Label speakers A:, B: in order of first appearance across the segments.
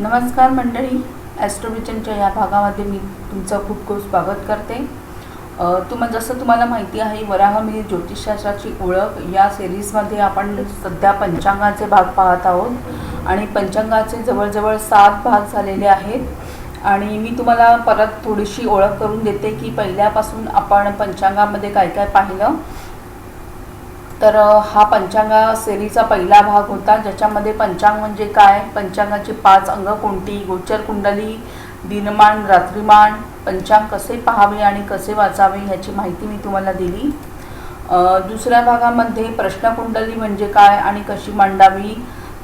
A: नमस्कार मंडळी ॲस्ट्रोविजनच्या या भागामध्ये मी तुमचं खूप खूप स्वागत करते. तुम्हाला जसं तुम्हाला माहिती आहे वराहमिहिर ज्योतिषशास्त्राची ओळख. या सिरीजमध्ये आपण सध्या पंचांगाचे भाग पाहत आहोत आणि पंचांगाचे जवळजवळ सात भाग झालेले आहेत. आणि मी तुम्हाला परत थोडीशी ओळख करून देते की पहिल्यापासून आपण पंचांगामध्ये काय काय पाहिलं. तर हा पंचांगा सेरीचा पहिला भाग होता ज्याच्यामध्ये पंचांग म्हणजे काय? पंचांगाची पाच अंग कोणती? गोचर कुंडली दिनमान रात्रीमान पंचांग कसे पाहावे आणि कसे वाचावे ह्याची माहिती मी तुम्हाला दिली. दुसऱ्या भागामध्ये प्रश्नकुंडली म्हणजे काय आणि कशी मांडावी?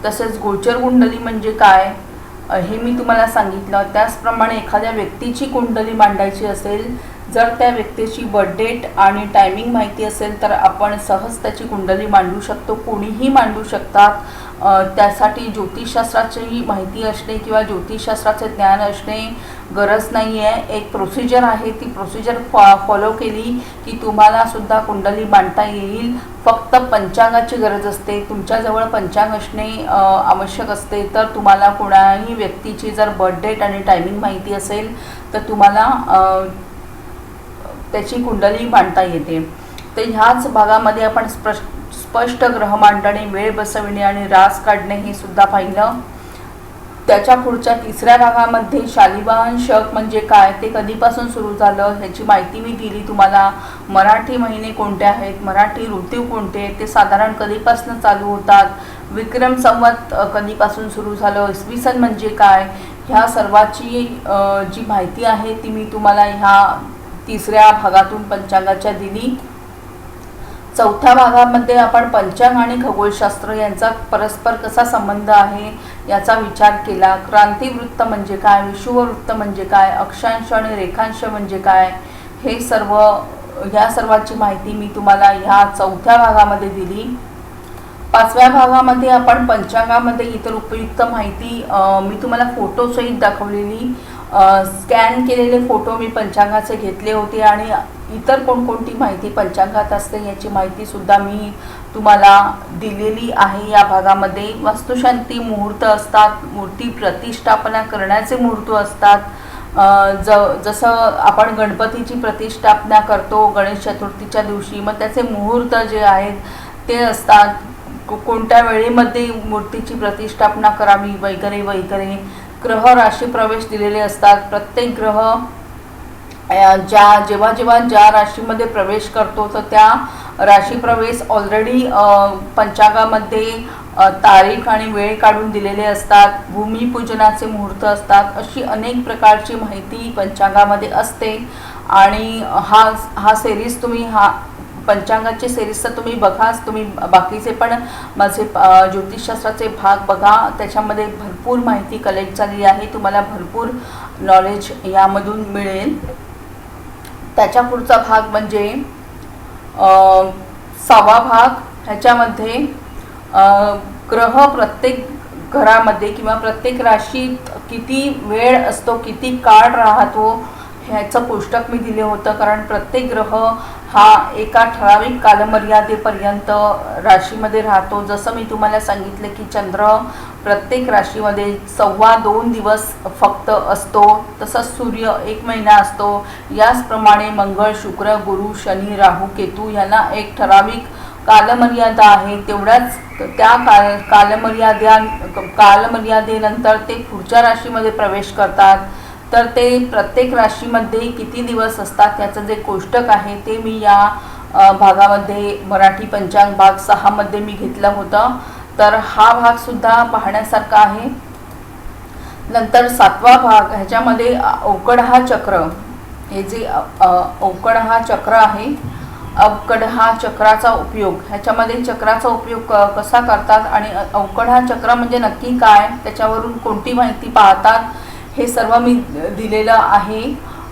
A: तसेच गोचर कुंडली म्हणजे काय? हे मी तुम्हाला सांगितलं. त्याचप्रमाणे एखाद्या व्यक्तीची कुंडली मांडायची असेल जर त्या व्यक्तीची बर्थडेट आणि टायमिंग माहिती असेल तर आपण सहज त्याची कुंडली मांडू शकतो. कोणीही मांडू शकतात. त्यासाठी ज्योतिषशास्त्राची माहिती असणे किंवा ज्योतिषशास्त्राचे ज्ञान असणे गरज नाही आहे एक प्रोसिजर आहे ती प्रोसिजर फॉ फॉलो केली की तुम्हालासुद्धा कुंडली मांडता येईल. फक्त पंचांगाची गरज असते. तुमच्याजवळ पंचांग असणे आवश्यक असते. तर तुम्हाला कोणाही व्यक्तीची जर बर्थ डेट आणि टायमिंग माहिती असेल तर तुम्हाला त्याची कुंडली मांडता येते. तर ह्याच भागामध्ये आपण स्पष्ट स्पष्ट ग्रह मांडणे वेळ बसविणे आणि रास काढणे हे सुद्धा पाहिलं. त्याच्या पुढच्या तिसऱ्या भागामध्ये शालिवाहन शक म्हणजे काय? ते कधीपासून सुरू झालं? ह्याची माहिती मी दिली तुम्हाला. मराठी महिने कोणते आहेत? मराठी ऋतू कोणते आहेत? ते साधारण कधीपासून चालू होतात? विक्रम संवत कधीपासून सुरू झालं? इसवी सन म्हणजे काय? ह्या सर्वाची जी माहिती आहे ती मी तुम्हाला ह्या तिसऱ्या भागातून पंचांगाच्या दिली चौथ्या भागामध्ये आपण पंचांग आणि खगोलशास्त्र यांचा परस्पर कसा संबंध आहे याचा विचार केला. क्रांतिवृत्त म्हणजे काय? विषुववृत्त म्हणजे काय? अक्षांश आणि रेखांश म्हणजे काय? हे सर्व ह्या सर्वाची माहिती मी तुम्हाला ह्या चौथ्या भागामध्ये दिली. पाचव्या भागामध्ये आपण पंचांगामध्ये इतर उपयुक्त माहिती मी तुम्हाला फोटोसहित दाखवलेली. स्कॅन केलेले फोटो मी पंचांगाचे घेतले होते आणि इतर कोणकोणती माहिती पंचांगात असते याची माहितीसुद्धा मी तुम्हाला दिलेली आहे या भागामध्ये. वास्तुशांती मुहूर्त असतात मूर्ती प्रतिष्ठापना करण्याचे मुहूर्त असतात. ज जसं आपण गणपतीची प्रतिष्ठापना करतो गणेश चतुर्थीच्या दिवशी मग त्याचे मुहूर्त जे आहेत ते असतात. कोणत्या वेळेमध्ये मूर्तीची प्रतिष्ठापना करावी वगैरे वगैरे. ग्रह राशी प्रवेश दिलेले असतात. प्रत्येक ग्रह ज्या जेव्हा जेव्हा ज्या राशीमध्ये प्रवेश करतो तर त्या राशी प्रवेश ऑलरेडी पंचांगामध्ये तारीख आणि वेळ काढून दिलेले असतात. भूमिपूजनाचे मुहूर्त असतात. अशी अनेक प्रकारची माहिती पंचांगामध्ये असते. आणि हा हा सेरीज तुम्ही हा पंचांगाची सेरीज तर तुम्ही बघाच तुम्ही बाकीचे पण माझे ज्योतिषशास्त्राचे भाग बघा. त्याच्यामध्ये भरपूर माहिती कलेक्ट झालेली आहे. तुम्हाला भरपूर नॉलेज यामधून मिळेल. त्याच्या पुढचा भाग म्हणजे सहावा भाग. ह्याच्यामध्ये ग्रह प्रत्येक घरामध्ये किंवा प्रत्येक राशीत किती वेळ असतो किती काळ राहतो ह्याचं पुस्तक मी दिले होतं. कारण प्रत्येक ग्रह हा एका ठराविक कालमर्यादेपर्यंत राशीमध्ये राहतो. जसं मी तुम्हाला सांगितलं की चंद्र प्रत्येक राशीमध्ये सव्वा दोन दिवस फक्त असतो. तसंच सूर्य एक महिना असतो. याचप्रमाणे मंगळ शुक्र गुरु शनी राहू केतू यांना एक ठराविक कालमर्यादा आहे. तेवढ्याच त्या काल कालमर्याद्या कालमर्यादेनंतर ते पुढच्या राशीमध्ये प्रवेश करतात. तर ते प्रत्येक राशीमध्ये किती दिवस असतात याचं जे कोष्टक आहे ते मी या भागामध्ये मराठी पंचांग भाग सहामध्ये मी घेतलं होतं. तर हा भागसुद्धा पाहण्यासारखा आहे. नंतर सातवा भाग ह्याच्यामध्ये अवकड हा चक्र. हे जे अ, अवकड हा चक्र आहे अवकड हा चक्राचा उपयोग. ह्याच्यामध्ये चक्राचा उपयोग क कसा करतात आणि अवकड हा चक्र म्हणजे नक्की काय? त्याच्यावरून कोणती माहिती पाहतात? हे सर्व मी दिलेलं आहे.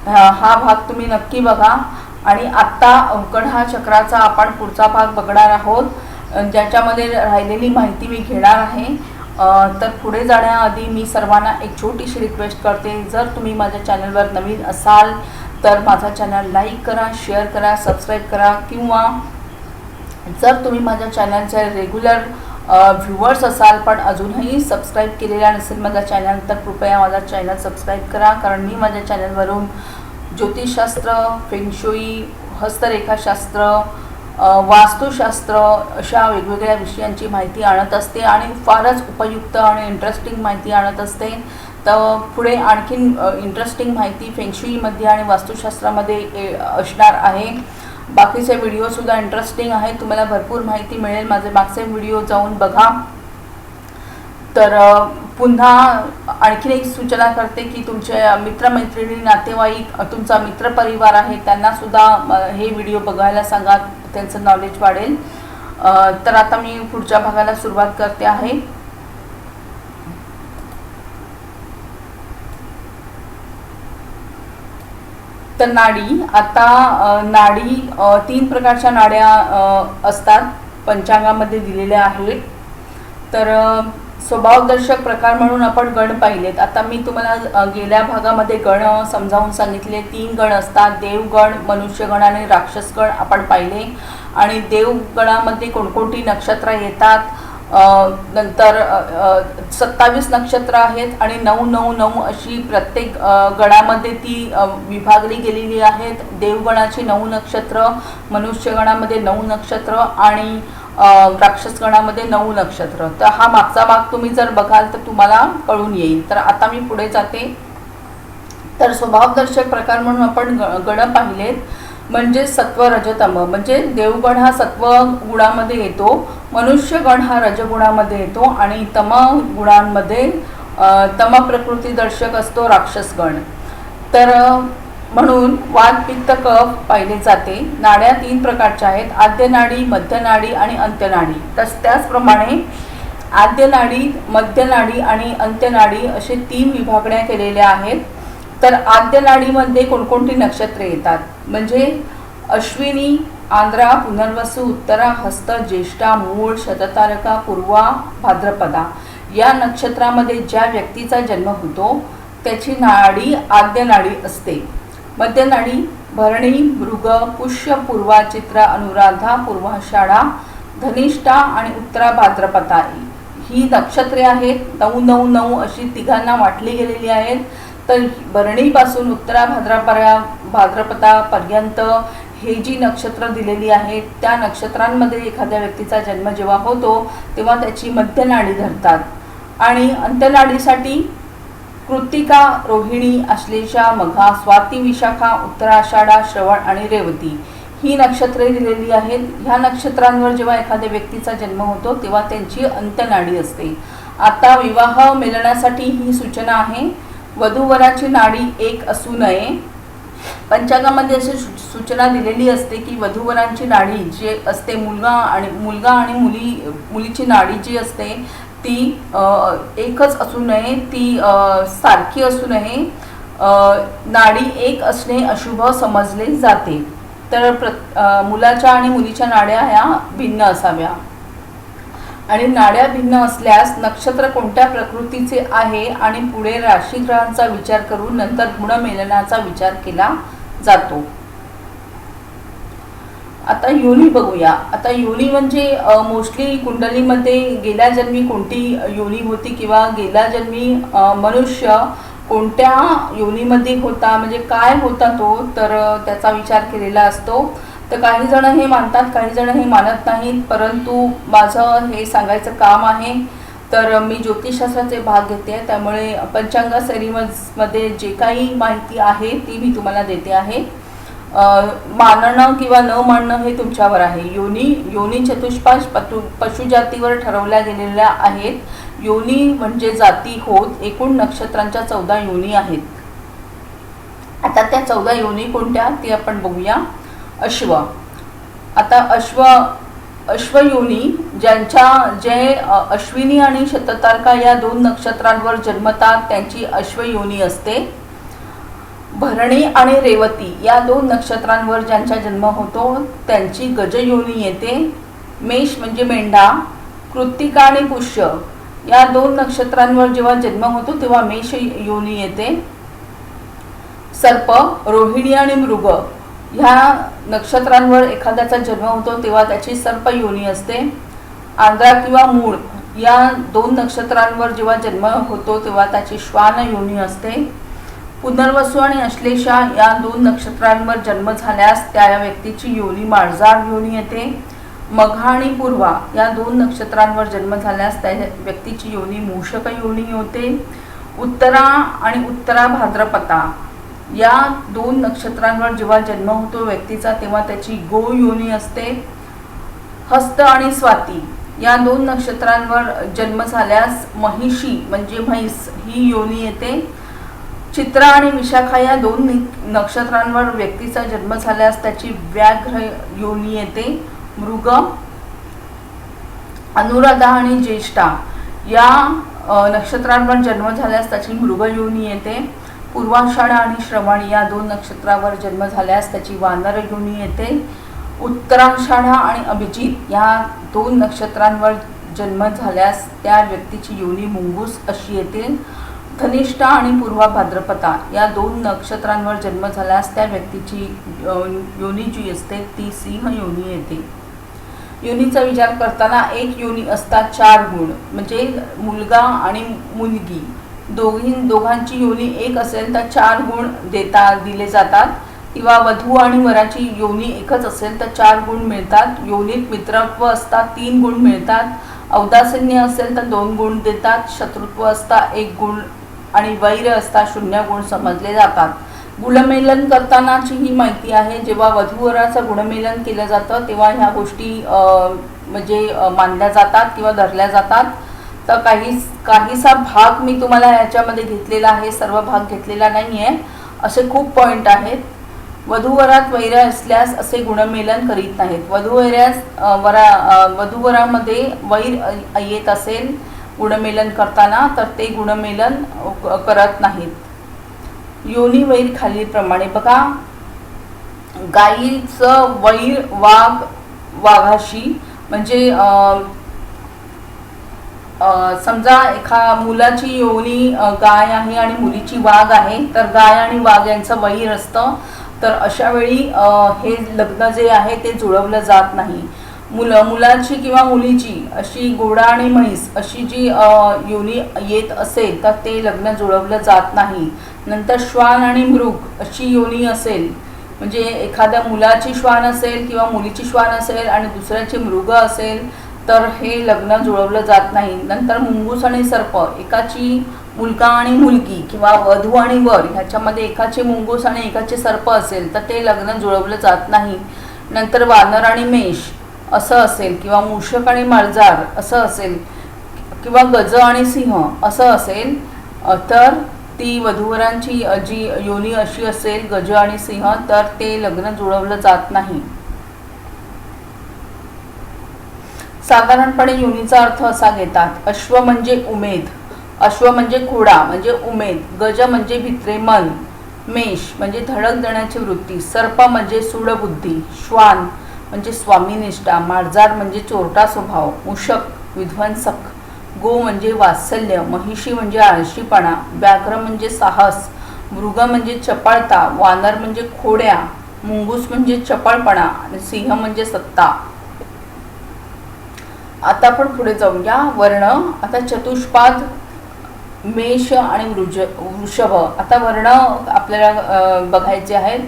A: हा भाग तुम्ही नक्की बघा. आणि आत्ता अवकड हा चक्राचा आपण पुढचा भाग बघणार आहोत. ज्याच्यामध्ये राहिलेली माहिती मी घेणार आहे. तर पुढे जाण्याआधी मी सर्वांना एक छोटीशी रिक्वेस्ट करते. जर तुम्ही माझ्या चॅनलवर नवीन असाल तर माझा चॅनल लाईक करा शेअर करा सबस्क्राईब करा किंवा जर तुम्ही माझ्या चॅनलचे रेग्युलर व्ह्युअर्स असाल पण अजूनही सबस्क्राईब केलेला नसेल माझा चॅनल तर कृपया माझा चॅनल सबस्क्राईब करा. कारण मी माझ्या चॅनलवरून ज्योतिषशास्त्र फेंगशुई हस्तरेखाशास्त्र वास्तुशास्त्र अशा वेगवेगळ्या विषयांची माहिती आणत असते आणि फारच उपयुक्त आणि इंटरेस्टिंग माहिती आणत असते. तर पुढे आणखीन इंटरेस्टिंग माहिती फेंगशुईमध्ये आणि वास्तुशास्त्रामध्ये ए- असणार आहे. बाकीचे व्हिडिओसुद्धा इंटरेस्टिंग आहेत. तुम्हाला भरपूर माहिती मिळेल. माझे मागचे व्हिडिओ जाऊन बघा. तर पुन्हा आणखीन एक सूचना करते की तुमचे मित्रमैत्रिणी नातेवाईक तुमचा मित्रपरिवार आहे त्यांनासुद्धा हे व्हिडिओ बघायला सांगा. त्यांचं नॉलेज वाढेल. तर आता मी पुढच्या भागाला सुरुवात करते आहे. तर नाडी आता नाडी तीन प्रकारच्या नाड्या असतात पंचांगामध्ये दिलेल्या आहेत. तर स्वभावदर्शक प्रकार म्हणून आपण गण पाहिलेत. आता मी तुम्हाला गेल्या भागामध्ये गण समजावून सांगितले. तीन गण असतात देवगण मनुष्यगण आणि राक्षसगण आपण पाहिले. आणि देवगणामध्ये कोणकोणती नक्षत्र येतात? नंतर सत्तावीस नक्षत्र आहेत आणि नऊ नऊ नऊ अशी प्रत्येक गणामध्ये ती विभागली गेलेली आहेत. देवगणाची नऊ नक्षत्र मनुष्यगणामध्ये नऊ नक्षत्र आणि राक्षसगणामध्ये नऊ नक्षत्र. तर हा मागचा भाग तुम्ही जर बघाल तर तुम्हाला कळून येईल. तर आता मी पुढे जाते. तर स्वभावदर्शक प्रकार म्हणून आपण ग- गण पाहिलेत. म्हणजे सत्व रजतम म्हणजे देवगण हा सत्व गुणामध्ये येतो मनुष्यगण हा रजगुणामध्ये येतो आणि तम गुणांमध्ये तम प्रकृती दर्शक असतो राक्षसगण. तर म्हणून वाद पित्त कफ पाहिले जाते. नाड्या तीन प्रकारच्या आहेत आद्य नाडी आणि अंत्यनाडी तस त्याचप्रमाणे आद्य नाडी आणि अंत्यनाडी असे तीन विभागण्या केलेल्या आहेत. तर आद्य नाडीमध्ये कोणकोणती नक्षत्रे येतात? म्हणजे अश्विनी आंध्रा पुनर्वसू उत्तरा हस्त ज्येष्ठा मूळ शततारका पूर्वा भाद्रपदा. या नक्षत्रामध्ये ज्या व्यक्तीचा जन्म होतो त्याची नाडी आद्य नाडी असते. मध्य नाडी भरणी मृग पुष्य पूर्वा चित्रा अनुराधा पूर्वाषाढा धनिष्ठा आणि उत्तरा भाद्रपदा. ही नक्षत्रे आहेत. नऊ नऊ नऊ अशी तिघांना वाटली गेलेली आहेत. तर बरणीपासून उत्तरा भाद्रपरा भाद्रपदापर्यंत हे जी नक्षत्र दिलेली आहेत त्या नक्षत्रांमध्ये एखाद्या व्यक्तीचा जन्म जेव्हा होतो तेव्हा त्याची मध्यनाडी धरतात. आणि अंत्यनाडीसाठी कृत्तिका रोहिणी आश्लेषा मघा स्वाती विशाखा उत्तराषाढा श्रवण आणि रेवती ही नक्षत्रे दिलेली आहेत. ह्या नक्षत्रांवर जेव्हा एखाद्या व्यक्तीचा जन्म होतो तेव्हा त्यांची अंत्यनाडी असते. आता विवाह मिळण्यासाठी ही सूचना आहे. वधूवराची नाडी एक असू नये. पंचांगामध्ये अशी सूचना दिलेली असते की वधूवरांची नाडी जी असते मुलगा आणि मुलगा आणि मुली मुलीची नाडी जी असते ती एकच असू नये ती सारखी असू नये. नाडी एक असणे अशुभ समजले जाते. तर प्र मुलाच्या आणि मुलीच्या नाड्या ह्या भिन्न असाव्या. आणि नाड्या भिन्न असल्यास नक्षत्र कोणत्या प्रकृतीचे आहे आणि पुढे राशीग्रहांचा विचार करून नंतर गुणमेलनाचा विचार केला जातो. आता योनी बघूया. आता योनी म्हणजे मोस्टली कुंडलीमध्ये गेल्या जन्मी कोणती योनी होती किंवा गेल्या जन्मी मनुष्य कोणत्या योनीमध्ये होता म्हणजे काय होता तो तर त्याचा विचार केलेला असतो. तर काही जण हे मानतात काही जण हे मानत नाहीत. परंतु माझं हे सांगायचं काम आहे. तर मी ज्योतिषशास्त्राचे भाग घेते. त्यामुळे पंचांगमध्ये जे काही माहिती आहे ती मी तुम्हाला देते आहे. मानणं किंवा न मानणं हे तुमच्यावर आहे. योनी योनी चतुष्पाश पतु पशुजातीवर ठरवल्या गेलेल्या आहेत. योनी म्हणजे जाती होत. एकूण नक्षत्रांच्या चौदा योनी आहेत. आता त्या चौदा योनी कोणत्या ती आपण बघूया. अश्व. आता अश्व अश्वयोनी ज्यांच्या जे अश्विनी आणि शततारका या दोन नक्षत्रांवर जन्मतात त्यांची अश्वयोनी असते. भरणी आणि रेवती या दोन नक्षत्रांवर ज्यांचा जन्म होतो त्यांची गजयोनी येते. मेष म्हणजे मेंढा कृत्तिका आणि पुष्य या दोन नक्षत्रांवर जेव्हा जन्म होतो तेव्हा मेष योनी येते. सर्प रोहिणी आणि मृग ह्या नक्षत्रांवर एखाद्याचा जन्म होतो तेव्हा त्याची सर्प योनी असते. आंध्रा किंवा मूळ या दोन नक्षत्रांवर जेव्हा जन्म होतो तेव्हा त्याची श्वान योनी असते. पुनर्वसू आणि अश्लेषा या दोन नक्षत्रांवर जन्म झाल्यास त्या व्यक्तीची योनी माळजार योनी येते. मघा आणि पूर्वा या दोन नक्षत्रांवर जन्म झाल्यास त्या व्यक्तीची योनी मूषक योनी होते. उत्तरा आणि उत्तरा भाद्रपता या दोन नक्षत्रांवर जेव्हा जन्म होतो व्यक्तीचा तेव्हा त्याची गो योनी असते. हस्त आणि स्वाती या दोन नक्षत्रांवर जन्म झाल्यास महिषी म्हणजे म्हैस ही योनी येते. चित्रा आणि विशाखा या दोन नक्षत्रांवर व्यक्तीचा जन्म झाल्यास त्याची व्याघ्र योनी येते. मृग अनुराधा आणि ज्येष्ठा या नक्षत्रांवर जन्म झाल्यास त्याची मृग योनी येते. पूर्वाषाढ आणि श्रवण या दोन नक्षत्रावर जन्म झाल्यास त्याची वानर योनी येते. उत्तराषाढा आणि अभिजित या दोन नक्षत्रांवर जन्म झाल्यास त्या व्यक्तीची योनी मुंगूस अशी येते. धनिष्ठा आणि पूर्वा भाद्रपदा या दोन नक्षत्रांवर जन्म झाल्यास त्या व्यक्तीची योनी जी असते ती सिंह योनी येते. योनीचा विचार करताना एक योनी असतात चार गुण म्हणजे मुलगा आणि मुलगी. दोघी दोघांची योनी एक असेल तर चार गुण देता दिले जातात. किंवा वधू आणि वराची योनी एकच असेल तर चार गुण मिळतात. योनीत मित्रत्व असतात तीन गुण मिळतात. औदासिन्य असेल तर दोन गुण देतात. शत्रुत्व असता एक गुण आणि वैर असता शून्य गुण समजले जातात. गुणमेलन करतानाची ही माहिती आहे. जेव्हा वधूवराचं गुणमेलन केलं जातं तेव्हा ह्या गोष्टी म्हणजे मानल्या जातात किंवा धरल्या जातात. तर काही काहीसा भाग मी तुम्हाला याच्यामध्ये घेतलेला आहे सर्व भाग घेतलेला नाही आहे असे खूप पॉईंट आहेत. वधूवरात वैर असल्यास असे गुणमेलन करीत नाहीत. वधूवऱ्यास वरा वधूवरामध्ये वैर येत असेल गुणमेलन करताना तर ते गुणमेलन करत नाहीत. योनी वैर खालीलप्रमाणे बघा. गाईचं वैर वाघ वाघाशी म्हणजे समजा एखा मुलाची योनी गाय आहे आणि मुलीची वाघ आहे तर गाय आणि वाघ यांचं वैर असतं तर अशा वेळी हे लग्न जे आहे ते जुळवलं जात नाही. मुलं मुलाची किंवा मुलीची अशी घोडा आणि म्हैस अशी जी योनी येत असेल तर ते लग्न जुळवलं जात नाही. नंतर श्वान आणि मृग अशी योनी असेल. म्हणजे एखाद्या मुलाची श्वान असेल किंवा मुलीची श्वान असेल आणि दुसऱ्याची मृग असेल तर हे लग्न जुळवलं जात नाही. नंतर मुंगूस आणि सर्प एकाची मुलगा आणि मुलगी किंवा वधू आणि वर ह्याच्यामध्ये एकाचे मुंगूस आणि एकाचे सर्प असेल तर ते लग्न जुळवलं जात नाही. नंतर वानर आणि मेष असं असेल किंवा मूषक आणि माळजार असं असेल किंवा गज आणि सिंह असं असेल तर ती वधूवरांची जी योनी अशी असेल गज आणि सिंह तर ते लग्न जुळवलं जात नाही. साधारणपणे युनीचा अर्थ असा घेतात अश्व म्हणजे उमेद अश्व म्हणजे घोडा म्हणजे उमेद गज म्हणजे भित्रे मन मेष म्हणजे धडक देण्याची वृत्ती सर्प म्हणजे सूडबुद्धी श्वान म्हणजे स्वामीनिष्ठा माळजार म्हणजे चोरटा स्वभाव मूषक विध्वंसक गो म्हणजे वात्सल्य महिषी म्हणजे आळशीपणा व्याघ्र म्हणजे साहस मृग म्हणजे चपळता वानर म्हणजे खोड्या मुंगूस म्हणजे चपळपणा आणि सिंह म्हणजे सत्ता. आता आपण पुढे जाऊया. वर्ण आता चतुष्पाद मेष आणि वृज वृषभ. आता वर्ण आपल्याला बघायचे आहेत.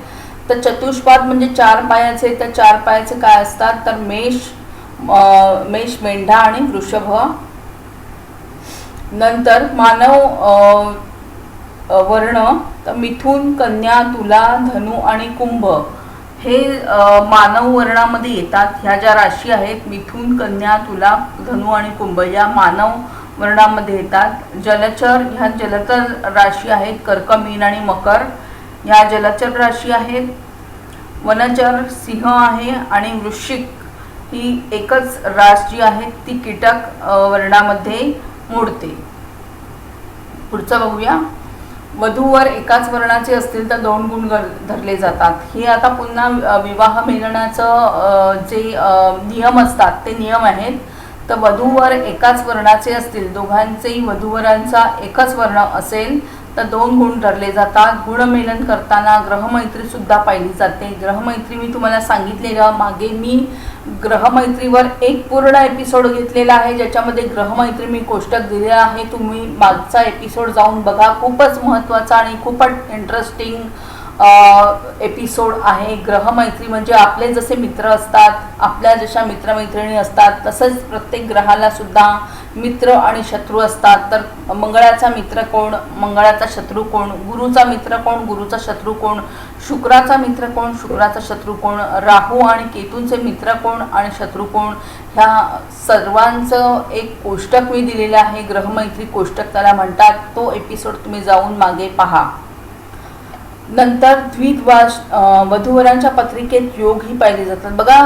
A: तर चतुष्पाद म्हणजे चार पायाचे. तर चार पायाचे काय असतात? तर मेष मेष मेंढा आणि वृषभ. नंतर मानव वर्ण. तर मिथून कन्या तुला धनु आणि कुंभ. हे मानव वर्णामध्ये येतात ह्या ज्या राशी आहेत मिथून कन्या तुला धनु आणि कुंभ या मानव वर्णामध्ये येतात. जलचर ह्या जलचर राशी आहेत कर्क मीन आणि मकर. ह्या जलचर राशी आहेत. वनचर सिंह आहे आणि वृश्चिक ही एकच रास जी आहे ती कीटक वर्णामध्ये मोडते. पुढचं बघूया. वधूवर एकाच वर्णाचे असतील तर दोन गुण धरले जातात. हे आता पुन्हा विवाह मिळण्याचं जे नियम असतात ते नियम आहेत. तर वधूवर एकाच वर्णाचे असतील दोघांचेही वधूवरांचा एकच वर्ण असेल तर दोन गुण धरले जातात. गुणमेलन करताना ग्रहमैत्री सुद्धा पाहिली जाते. ग्रहमैत्री मी तुम्हाला सांगितलेलं मागे मी ग्रहमैत्रीवर एक पूर्ण एपिसोड घेतलेला आहे. ज्याच्यामध्ये ग्रहमैत्री मी कोष्टक दिले आहे. तुम्ही मागचा एपिसोड जाऊन बघा. खूपच महत्त्वाचा आणि खूपच इंटरेस्टिंग एपिसोड आहे. ग्रहमैत्री म्हणजे आपले जसे मित्र असतात आपल्या जशा मित्रमैत्रिणी असतात तसंच प्रत्येक ग्रहाला सुद्धा मित्र आणि शत्रू असतात. तर मंगळाचा मित्र कोण? मंगळाचा शत्रू कोण? गुरुचा मित्र कोण? गुरुचा शत्रू कोण? शुक्राचा मित्र कोण? शुक्राचा शत्रू कोण? राहू आणि केतूंचे मित्र कोण आणि शत्रू कोण? ह्या सर्वांचं एक कोष्टक मी दिलेलं आहे. ग्रहमैत्री कोष्टक त्याला म्हणतात. तो एपिसोड तुम्ही जाऊन मागे पहा. नंतर द्विद्वास वधूवरांच्या पत्रिकेत योग ही पाहिले जातात. बघा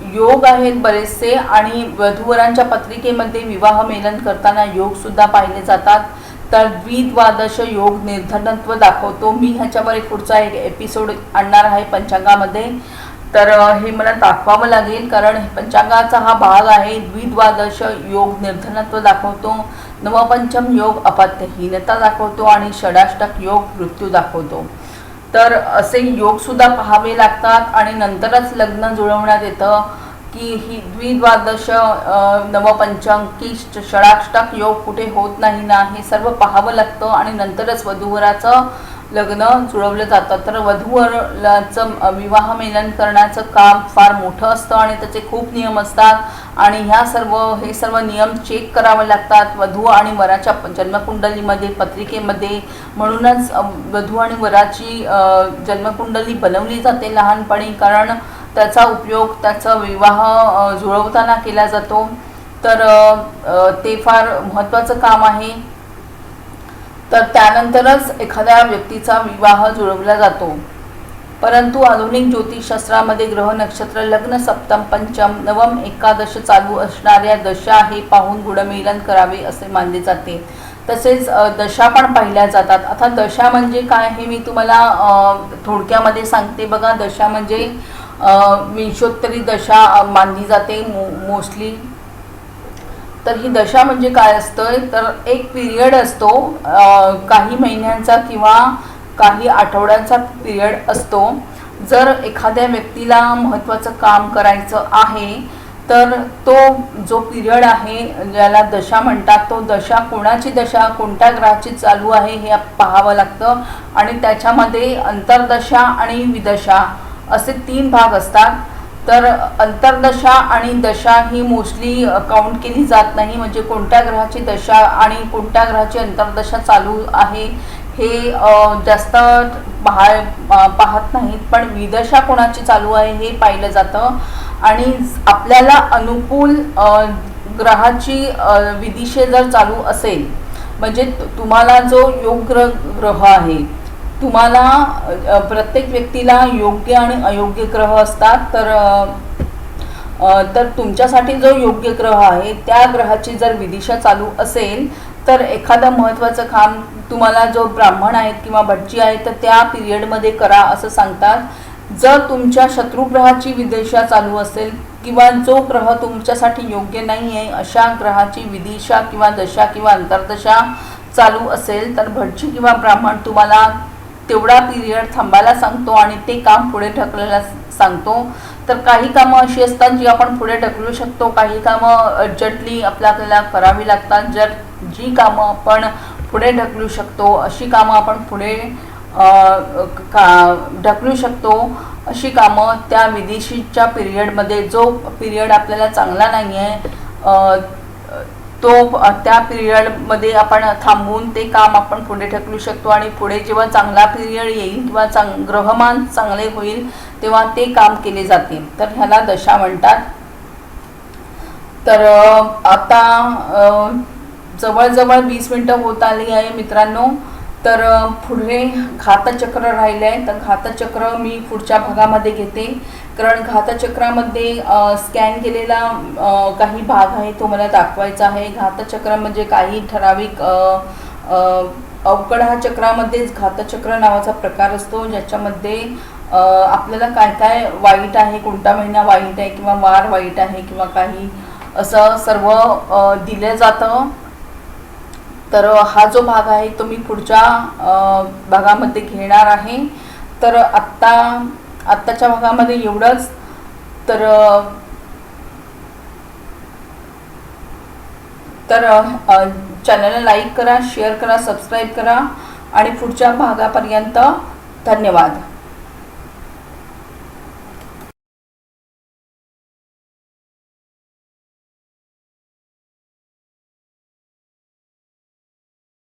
A: योग आहेत बरेचसे आणि वधूवरांच्या पत्रिकेमध्ये विवाह मेलन करताना योग सुद्धा पाहिले जातात. तर द्विद्वादश योग निर्धनत्व दाखवतो. मी ह्याच्यावर एक पुढचा एक एपिसोड आणणार आहे पंचांगामध्ये. तर हे मला दाखवावं लागेल कारण पंचांगाचा हा भाग आहे. द्विद्वादश योग निर्धनत्व दाखवतो. नवपंचम योग अपत्यहीनता दाखवतो आणि षडाष्टक योग मृत्यू दाखवतो. तर असे योग सुद्धा पाहावे लागतात आणि नंतरच लग्न जुळवण्यात येतं की ही द्विद्वादश अं, नवपंचम की षडाष्टक योग कुठे होत नाही ना हे सर्व पाहावं लागतं आणि नंतरच वधूवराचं लग्न जुळवलं जातं. तर वधूवराचं विवाह मिलन करण्याचं काम फार मोठं असतं आणि त्याचे खूप नियम असतात. आणि ह्या सर्व हे सर्व नियम चेक करावे लागतात. वधू आणि वराच्या जन्मकुंडलीमध्ये पत्रिकेमध्ये. म्हणूनच वधू आणि वराची जन्मकुंडली बनवली जाते लहानपणी. कारण त्याचा उपयोग त्याचा विवाह जुळवताना केला जातो. तर ते फार महत्त्वाचं काम आहे. तर त्यानंतरच एखाद्या व्यक्तीचा विवाह जुळवला जातो. परंतु आधुनिक ज्योतिषशास्त्रामध्ये ग्रह नक्षत्र लग्न सप्तम पंचम नवम एकादश चालू असणाऱ्या दशा हे पाहून गुणमेलन करावे असे मानले जाते. तसेच दशा पण पाहिल्या जातात. आता दशा म्हणजे काय हे मी तुम्हाला थोडक्यामध्ये सांगते. बघा दशा म्हणजे विंशोत्तरी दशा मानली जाते. मो मोस्टली तर ही दशा म्हणजे काय असतं तर एक पिरियड असतो काही महिन्यांचा किंवा काही आठवड्यांचा पिरियड असतो. जर एखाद्या व्यक्तीला महत्त्वाचं काम करायचं आहे तर तो जो पिरियड आहे ज्याला दशा म्हणतात तो दशा कोणाची दशा कोणत्या ग्रहाची चालू आहे हे पाहावं लागतं. आणि त्याच्यामध्ये अंतर्दशा आणि विदशा असे तीन भाग असतात. तर अंतर्दशा आणि दशा ही मोस्टली काउंट केली जात नाही. म्हणजे कोणत्या ग्रहाची दशा आणि कोणत्या ग्रहाची अंतर्दशा चालू आहे हे जास्त पाहा पाहत नाहीत. पण विदशा कोणाची चालू आहे हे पाहिलं जातं. आणि आपल्याला अनुकूल ग्रहाची विदिशे जर चालू असेल म्हणजे तुम्हाला जो योग ग्रह आहे तुम्हाला प्रत्येक व्यक्तीला योग्य आणि अयोग्य ग्रह असतात तर तर तुमच्यासाठी जो योग्य ग्रह आहे त्या ग्रहाची जर विदिशा चालू असेल तर एखादं महत्त्वाचं काम तुम्हाला जो ब्राह्मण आहेत किंवा भटजी आहेत तर त्या पिरियडमध्ये करा असं सांगतात. जर तुमच्या शत्रुग्रहाची विदिशा चालू असेल किंवा जो ग्रह तुमच्यासाठी योग्य नाही आहे अशा ग्रहाची विदिशा किंवा दशा किंवा अंतर्दशा चालू असेल तर भटजी किंवा ब्राह्मण तुम्हाला तेवढा पिरियड थांबायला सांगतो आणि ते काम पुढे ढकलायला सांगतो. तर काही कामं अशी असतात जी आपण पुढे ढकलू शकतो. काही कामं अर्जंटली आपल्याला करावी लागतात. जर जी कामं आपण पुढे ढकलू शकतो अशी कामं आपण पुढे का ढकलू शकतो अशी कामं त्या विदेशीच्या पिरियडमध्ये जो पिरियड आपल्याला चांगला नाही आहे तो त्या पिरियडमध्ये आपण थांबून ते काम आपण पुढे ढकलू शकतो आणि पुढे जेव्हा चांगला पिरियड येईल किंवा चांग ग्रहमान चांगले होईल तेव्हा ते काम केले जाते. तर ह्याला दशा म्हणतात. तर आता जवळजवळ वीस मिनटं होत आली आहे मित्रांनो. तर पुढे घातचक्र राहिले आहे तर घातचक्र मी पुढच्या भागामध्ये घेते. कारण घातचक्रामध्ये स्कॅन केलेला काही भाग आहे तो मला दाखवायचा आहे. घातचक्र म्हणजे काही ठराविक अवकड हा चक्रामध्येच घातचक्र नावाचा प्रकार असतो ज्याच्यामध्ये आपल्याला काय काय वाईट आहे कोणता महिना वाईट आहे किंवा वार वाईट आहे किंवा काही असं सर्व दिलं जातं. तर हा जो भाग आहे तो मी पुढच्या भागामध्ये घेणार आहे. तर आत्ता आत्ताच्या भागामध्ये एवढंच. तर तर चॅनलला लाईक करा शेअर करा सबस्क्राईब करा आणि पुढच्या भागापर्यंत धन्यवाद.